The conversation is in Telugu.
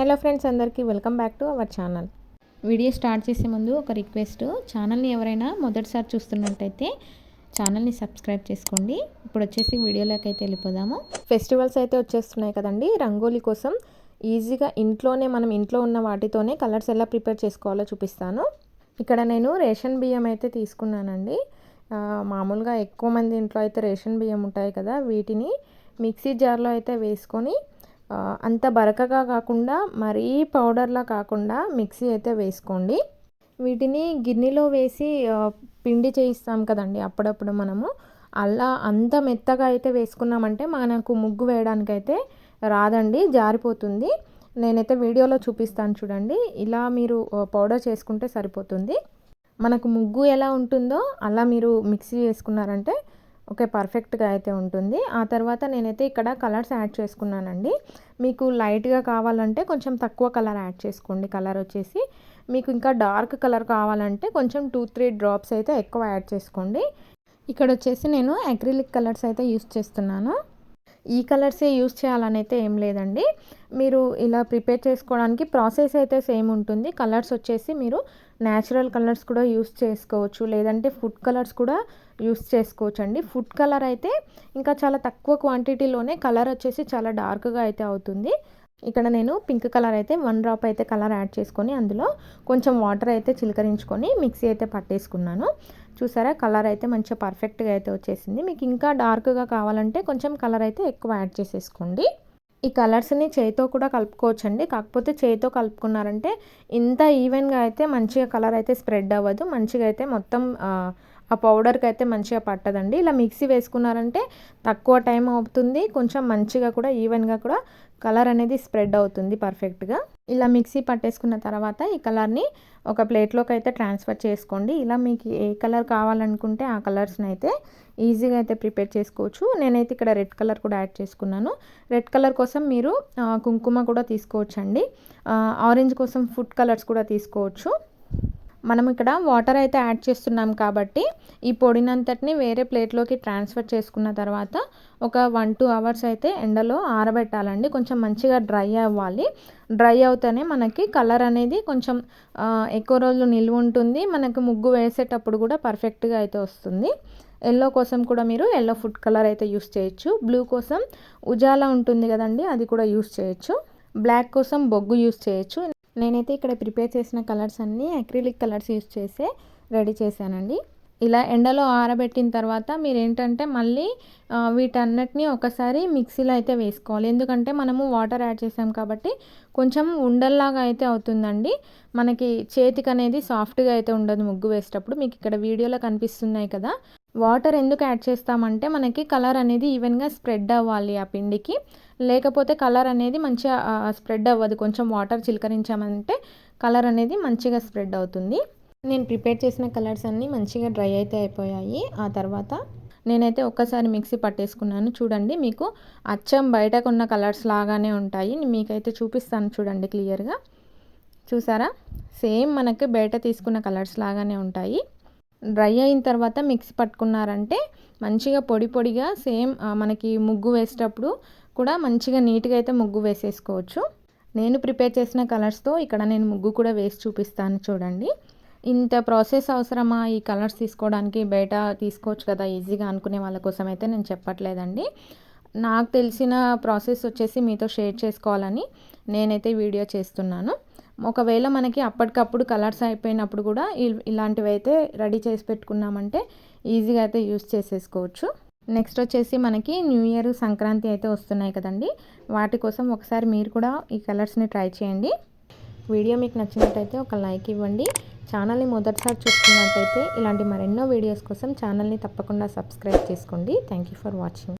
హలో ఫ్రెండ్స్ అందరికీ welcome back to our channel. Video start చేసే ముందు ఒక రిక్వెస్ట్. ఛానల్ని ఎవరైనా మొదటిసారి చూస్తున్నట్టయితే ఛానల్ని సబ్స్క్రైబ్ చేసుకోండి. ఇప్పుడు వచ్చేసి వీడియోలోకి అయితే వెళ్ళిపోదాము. ఫెస్టివల్స్ అయితే వచ్చేస్తున్నాయి కదండి. రంగోలీ కోసం ఈజీగా ఇంట్లోనే మనం ఇంట్లో ఉన్న వాటితోనే కలర్స్ ఎలా ప్రిపేర్ చేసుకోవాలో చూపిస్తాను. ఇక్కడ నేను రేషన్ బియ్యం అయితే తీసుకున్నానండి. మామూలుగా ఎక్కువ మంది ఇంట్లో అయితే రేషన్ బియ్యం ఉంటాయి కదా వీటిని మిక్సీ జార్లో అయితే వేసుకొని అంత బరకగా కాకుండా మరీ పౌడర్లా కాకుండా మిక్సీ అయితే వేసుకోండి. వీటిని గిన్నెలో వేసి పిండి చేయిస్తాం కదండి అప్పుడప్పుడు మనము. అలా అంత మెత్తగా అయితే వేసుకున్నామంటే మనకు ముగ్గు వేయడానికైతే రాదండి జారిపోతుంది. నేనైతే వీడియోలో చూపిస్తాను చూడండి. ఇలా మీరు పౌడర్ చేసుకుంటే సరిపోతుంది. మనకు ముగ్గు ఎలా ఉంటుందో అలా మీరు మిక్సీ వేసుకున్నారంటే ఓకే పర్ఫెక్ట్గా అయితే ఉంటుంది. ఆ తర్వాత నేనైతే ఇక్కడ కలర్స్ యాడ్ చేసుకున్నానండి. మీకు లైట్గా కావాలంటే కొంచెం తక్కువ కలర్ యాడ్ చేసుకోండి. కలర్ వచ్చేసి మీకు ఇంకా డార్క్ కలర్ కావాలంటే కొంచెం టూ త్రీ డ్రాప్స్ అయితే ఎక్కువ యాడ్ చేసుకోండి. ఇక్కడ వచ్చేసి నేను అక్రిలిక్ కలర్స్ అయితే యూస్ చేస్తున్నాను. ఈ కలర్సే యూస్ చేయాలని అయితే ఏం లేదండి. మీరు ఇలా ప్రిపేర్ చేసుకోవడానికి ప్రాసెస్ అయితే సేమ్ ఉంటుంది. కలర్స్ వచ్చేసి మీరు న్యాచురల్ కలర్స్ కూడా యూస్ చేసుకోవచ్చు. లేదంటే ఫుడ్ కలర్స్ కూడా యూస్ చేసుకోవచ్చండి. ఫుడ్ కలర్ అయితే ఇంకా చాలా తక్కువ క్వాంటిటీలోనే కలర్ వచ్చేసి చాలా డార్క్గా అయితే అవుతుంది. ఇక్కడ నేను పింక్ కలర్ అయితే వన్ డ్రాప్ అయితే కలర్ యాడ్ చేసుకొని అందులో కొంచెం వాటర్ అయితే చిలకరించుకొని మిక్సీ అయితే పట్టేసుకున్నాను. చూసారా? కలర్ అయితే మంచిగా పర్ఫెక్ట్గా అయితే వచ్చేసింది. మీకు ఇంకా డార్క్గా కావాలంటే కొంచెం కలర్ అయితే ఎక్కువ యాడ్ చేసేసుకోండి. ఈ కలర్స్ని చేతితో కూడా కలుపుకోవచ్చండి. కాకపోతే చేతితో కలుపుకున్నారంటే ఇంత ఈవెన్గా అయితే మంచిగా కలర్ అయితే స్ప్రెడ్ అవ్వదు. మంచిగా అయితే మొత్తం ఆ పౌడర్కి అయితే మంచిగా పట్టదండి. ఇలా మిక్సీ వేసుకున్నారంటే తక్కువ టైం అవుతుంది. కొంచెం మంచిగా కూడా ఈవెన్గా కూడా కలర్ అనేది స్ప్రెడ్ అవుతుంది పర్ఫెక్ట్గా. ఇలా మిక్సీ పట్టేసుకున్న తర్వాత ఈ కలర్ని ఒక ప్లేట్లోకి అయితే ట్రాన్స్ఫర్ చేసుకోండి. ఇలా మీకు ఏ కలర్ కావాలనుకుంటే ఆ కలర్స్ని అయితే ఈజీగా అయితే ప్రిపేర్ చేసుకోవచ్చు. నేనైతే ఇక్కడ రెడ్ కలర్ కూడా యాడ్ చేసుకున్నాను. రెడ్ కలర్ కోసం మీరు కుంకుమ కూడా తీసుకోవచ్చండి. ఆరెంజ్ కోసం ఫుడ్ కలర్స్ కూడా తీసుకోవచ్చు. మనం ఇక్కడ వాటర్ అయితే యాడ్ చేస్తున్నాం కాబట్టి ఈ పొడినంతటిని వేరే ప్లేట్లోకి ట్రాన్స్ఫర్ చేసుకున్న తర్వాత ఒక వన్ టూ అవర్స్ అయితే ఎండలో ఆరబెట్టాలండి. కొంచెం మంచిగా డ్రై అవ్వాలి. డ్రై అవుతేనే మనకి కలర్ అనేది కొంచెం ఎక్కువ రోజులు నిల్వ ఉంటుంది. మనకు ముగ్గు వేసేటప్పుడు కూడా పర్ఫెక్ట్గా అయితే వస్తుంది. ఎల్లో కోసం కూడా మీరు ఎల్లో ఫుడ్ కలర్ అయితే యూస్ చేయొచ్చు. బ్లూ కోసం ఉజాలా ఉంటుంది కదండి అది కూడా యూస్ చేయొచ్చు. బ్లాక్ కోసం బొగ్గు యూస్ చేయొచ్చు. నేనైతే ఇక్కడ ప్రిపేర్ చేసిన కలర్స్ అన్నీ అక్రిలిక్ కలర్స్ యూస్ చేసే రెడీ చేశానండి. ఇలా ఎండలో ఆరబెట్టిన తర్వాత మీరు ఏంటంటే మళ్ళీ వీటన్నిటిని ఒకసారి మిక్సీలో అయితే వేసుకోవాలి. ఎందుకంటే మనము వాటర్ యాడ్ చేసాం కాబట్టి కొంచెం ఉండల్లాగా అయితే అవుతుందండి. మనకి చేతికి అనేది సాఫ్ట్గా అయితే ఉండదు ముగ్గు వేసేటప్పుడు. మీకు ఇక్కడ వీడియోలో కనిపిస్తున్నాయి కదా. వాటర్ ఎందుకు యాడ్ చేస్తామంటే మనకి కలర్ అనేది ఈవెన్గా స్ప్రెడ్ అవ్వాలి ఆ పిండికి. లేకపోతే కలర్ అనేది మంచిగా స్ప్రెడ్ అవ్వదు. కొంచెం వాటర్ చిలకరించామంటే కలర్ అనేది మంచిగా స్ప్రెడ్ అవుతుంది. నేను ప్రిపేర్ చేసిన కలర్స్ అన్నీ మంచిగా డ్రై అయితే అయిపోయాయి. ఆ తర్వాత నేనైతే ఒక్కసారి మిక్సీ పట్టేసుకున్నాను. చూడండి మీకు అచ్చం బయటకు ఉన్న కలర్స్ లాగానే ఉంటాయి. మీకైతే చూపిస్తాను చూడండి క్లియర్గా. చూసారా? సేమ్ మనకి బయట తీసుకున్న కలర్స్ లాగానే ఉంటాయి. డ్రై అయిన తర్వాత మిక్సీ పట్టుకున్నారంటే మంచిగా పొడి పొడిగా సేమ్ మనకి ముగ్గు వేసేటప్పుడు కూడా మంచిగా నీట్గా అయితే ముగ్గు వేసేసుకోవచ్చు. నేను ప్రిపేర్ చేసిన కలర్స్తో ఇక్కడ నేను ముగ్గు కూడా వేసి చూపిస్తాను చూడండి. ఇంత ప్రాసెస్ అవసరమా ఈ కలర్స్ తీసుకోవడానికి? బయట తీసుకోవచ్చు కదా ఈజీగా అనుకునే వాళ్ళ కోసం అయితే నేను చెప్పట్లేదండి. నాకు తెలిసిన ప్రాసెస్ వచ్చేసి మీతో షేర్ చేసుకోవాలని నేనైతే వీడియో చేస్తున్నాను. ఒకవేళ మనకి అప్పటికప్పుడు కలర్స్ అయిపోయినప్పుడు కూడా ఇలాంటివి అయితే రెడీ చేసి పెట్టుకున్నామంటే ఈజీగా అయితే యూస్ చేసేసుకోవచ్చు. నెక్స్ట్ వచ్చేసి మనకి న్యూ ఇయర్ సంక్రాంతి అయితే వస్తున్నాయి కదండి. వాటి కోసం ఒకసారి మీరు కూడా ఈ కలర్స్ని ట్రై చేయండి. వీడియో మీకు నచ్చినట్టయితే ఒక లైక్ ఇవ్వండి. ఛానల్ని మొదటిసారి చూస్తున్నట్టయితే ఇలాంటి మరెన్నో వీడియోస్ కోసం ఛానల్ని తప్పకుండా సబ్స్క్రైబ్ చేసుకోండి. Thank you for watching.